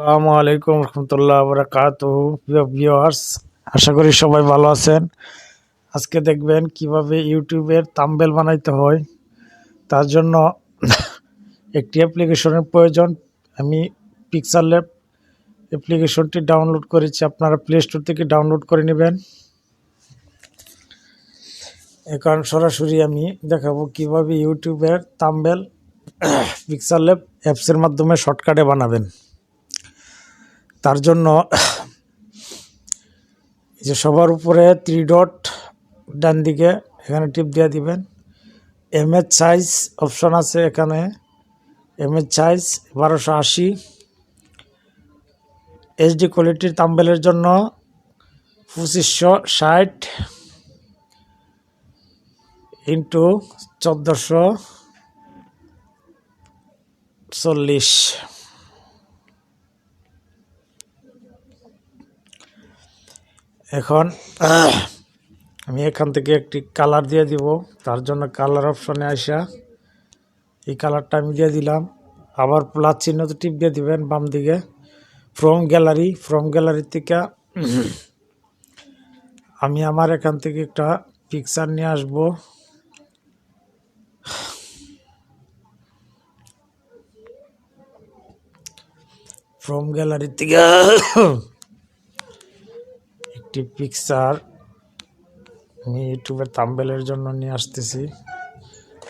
আসসালামু আলাইকুম রহমতুল্লাহ বরাকাত প্রিয় ভিউয়ার্স আশা করি সবাই ভালো আছেন। আজকে দেখবেন কীভাবে ইউটিউবের তাম্বেল বানাইতে হয়। তার জন্য একটি অ্যাপ্লিকেশনের প্রয়োজন। আমি পিক্সার ল্যাব অ্যাপ্লিকেশনটি ডাউনলোড করেছি। আপনারা প্লে স্টোর থেকে ডাউনলোড করে নেবেন। এখন সরাসরি আমি দেখাবো কীভাবে ইউটিউবের তাম্বেল পিক্সার ল্যাব অ্যাপসের মাধ্যমে শর্টকাটে বানাবেন। তার জন্য যে সবার উপরে থ্রি ডট ডান দিকে এখানে টিপ দিয়ে দিবেন। এম এমএচ সাইজ অপশন আছে এখানে। এম এমএচ সাইজ বারোশো আশি। এইচডি কোয়ালিটির তাম্বেলের জন্য পঁচিশশো ষাট। ইন্টু চোদ্দোশো চল্লিশ। এখন আমি এখান থেকে একটি কালার দিয়ে দিব। তার জন্য কালার অপশনে আসা এই কালারটা আমি দিয়ে দিলাম। আবার প্লাস চিহ্ন তো টিপ দিয়ে দিবেন বাম দিকে। ফ্রম গ্যালারি ফ্রম গ্যালারি থেকে আমি আমার এখান থেকে একটা পিকচার নিয়ে আসব। ফ্রম গ্যালারি থেকে একটি পিকচার আমি ইউটিউবের তাম্বেলের জন্য নিয়ে আসতেছি।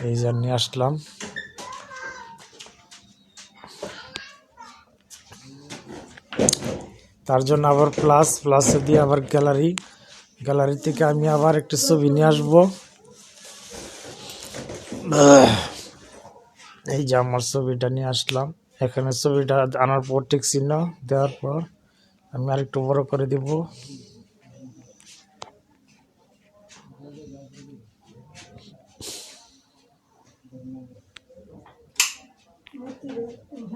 এই যে নিয়ে আসলাম। তার জন্য আবার প্লাস প্লাসে দিয়ে আবার গ্যালারি গ্যালারি থেকে আমি আবার একটি ছবি নিয়ে আসব। এই যে আমার ছবিটা নিয়ে আসলাম। এখানে ছবিটা আনার পর ঠিক চিহ্ন দেওয়ার পর আমি আরেকটু বড় করে দিব।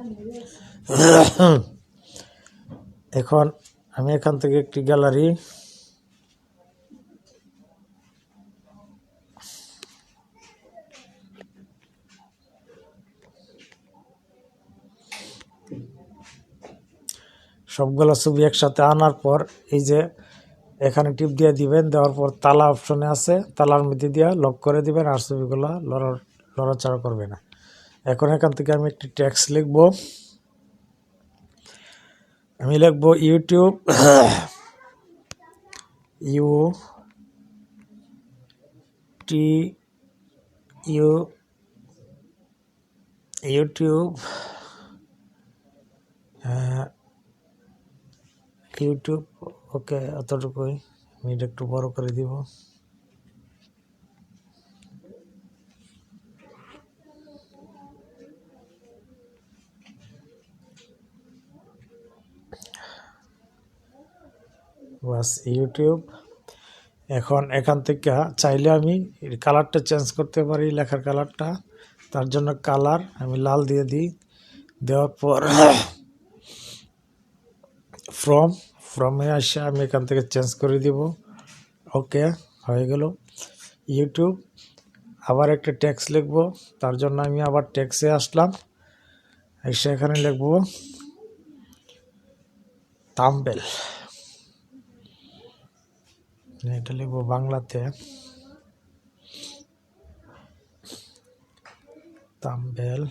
এখন আমি এখান থেকে একটি গ্যালারি। সবগুলো ছবি একসাথে আনার পর এই যে এখানে টিপ দিয়ে দিবেন, দেওয়ার পর তালা অপশনে আছে, তালার মধ্যে দিয়ে লক করে দিবেন আর ছবিগুলো লড়া লড়াচড়া করবে না। এখন এখান থেকে আমি একটি ট্যাক্স লিখব। আমি লিখব YouTube U T U YouTube YouTube okay অতটুকুই আমি এটা একটু বড় করে দিব। বাস, ইউটিউব। এখন এখান থেকে চাইলে আমি কালারটা চেঞ্জ করতে পারি, লেখার কালারটা তার জন্য কালার আমি লাল দিয়ে দিই। দেওয়ার পর ফ্রম ফ্রমে আসে আমি এখান থেকে চেঞ্জ করে দিব। ওকে হয়ে গেল। ইউটিউব, আবার একটা ট্যাক্স লিখব। তার জন্য আমি আবার ট্যাক্সে আসলাম। এসে এখানে লিখব তাম্বেল এটা লিখব বাংলাতে। তাম্বেল।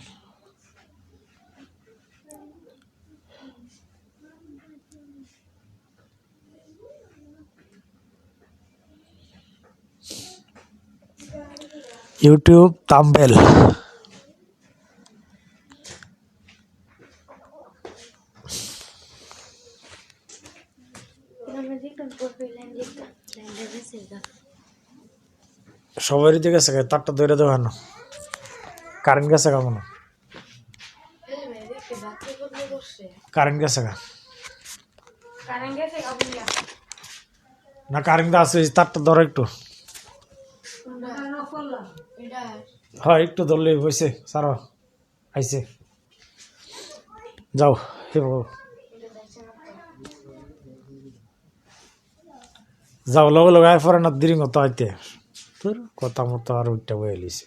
YouTube thumbnail. সবারই দিকে গেছে তারটা ধরে দেবো না কারেন্ট গেছে কেমন কারেন্ট গেছে না, কারেন্ট আছে তারটা ধরো একটু। হ্যাঁ একটু ধরলে হয়েছে, সারো, আইছে। যাও, হে যাও, লগে লগে আয়, পরে না দেরি মতো আইতে। তোর কথা মতো আর ওইটা বয়ে লিছে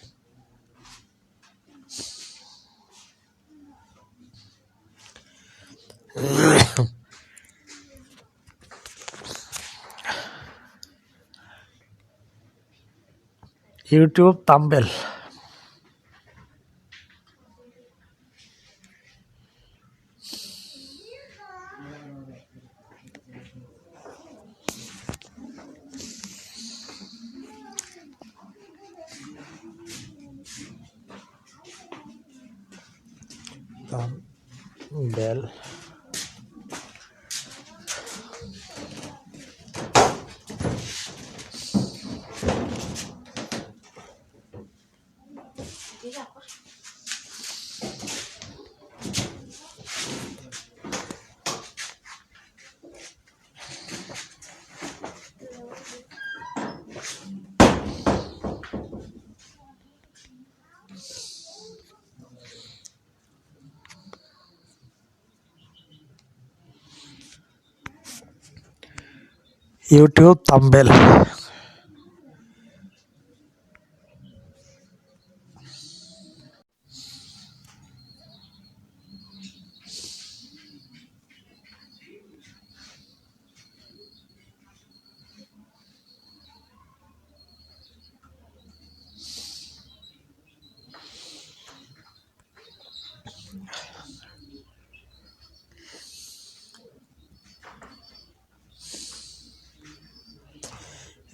ইউটিউব তাম্বেল তাম্বেল ইউটিউব তাম্বেল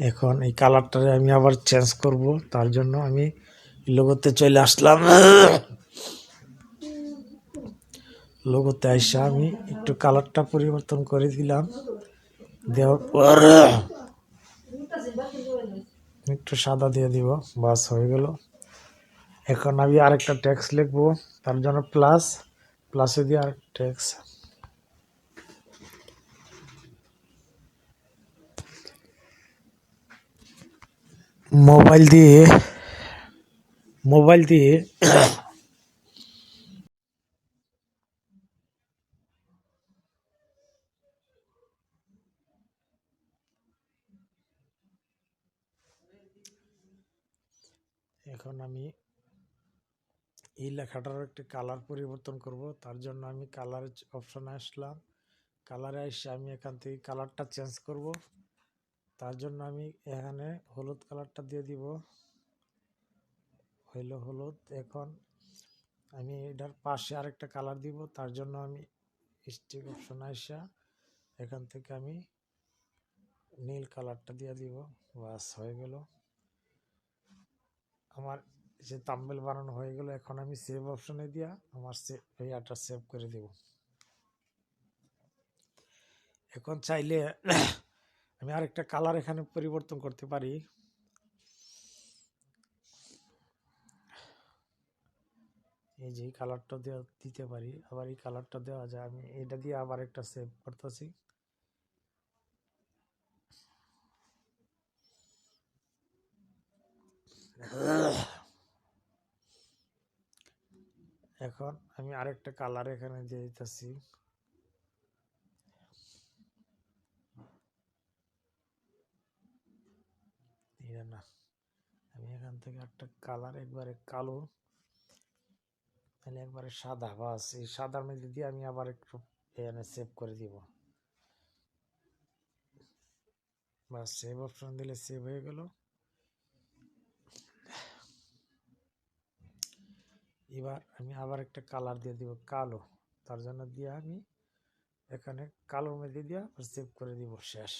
এখন এই কালারটা আমি আবার চেঞ্জ করব, তার জন্য আমি লোগোতে চলে আসলাম। লোগোতে আইসা আমি একটু কালারটা পরিবর্তন করে দিলাম। দেওয়ার পর একটু সাদা দিয়ে দিব, বাস হয়ে গেল। এখন আমি আরেকটা ট্যাক্স লিখব, তার জন্য প্লাস প্লাসে দিয়ে আরেক ট্যাক্স মোবাইল দিয়ে মোবাইল দিয়ে এখন আমি এই লেখাটার একটি কালার পরিবর্তন করব। তার জন্য আমি কালার অপশনে আসলাম। কালারে এসে আমি এখান থেকে কালারটা চেঞ্জ করব। তার জন্য আমি এখানে হলুদ কালারটা দিয়ে দিব। হইল হলুদ। এখন আমি এটার পাশে আরেকটা কালার দিব। তার জন্য আমি স্টিক অপশন আসা এখান থেকে আমি নীল কালারটা দিয়ে দিব। বাস, হয়ে গেল। আমার যে তাম্বেল বানানো হয়ে গেল, এখন আমি সেভ অপশনে দিয়া আমার ইয়াটা সেভ করে দেব। এখন চাইলে আমি আরেকটা কালার এখানে পরিবর্তন করতে পারি। এই যে কালারটা দেওয়া দিতে পারি, আবার এই কালারটা দেওয়া যায়, আমি এটা দিয়ে আবার একটা সেভ করতেছি। এখন আমি আরেকটা কালার এখানে দিয়ে দিতেছি। না। আমি এখান থেকে একটা কালার একবারে কালো, তাহলে একবারে সাদা বাস। এই সাদার মধ্যে দিয়ে আমি আবার একটু এখানে সেভ করে দিব। বাস সেভ অপশন দিলে সেভ হয়ে গেল। এবার আমি আবার একটা কালার দিয়ে দিব কালো। তার জন্য দিয়ে আমি এখানে কালোর মধ্যে দিয়ে সেভ করে দিব শেষ।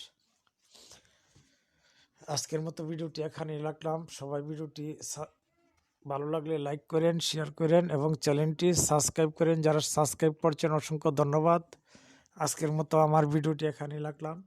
আজকের মতো ভিডিওটি এখানে রাখলাম। সবাই ভিডিওটি ভালো লাগলে লাইক করেন শেয়ার করেন এবং চ্যানেলটি সাবস্ক্রাইব করেন। যারা সাবস্ক্রাইব করছেন, অসংখ্য ধন্যবাদ। আজকের মতো আমার ভিডিওটি এখানে রাখলাম।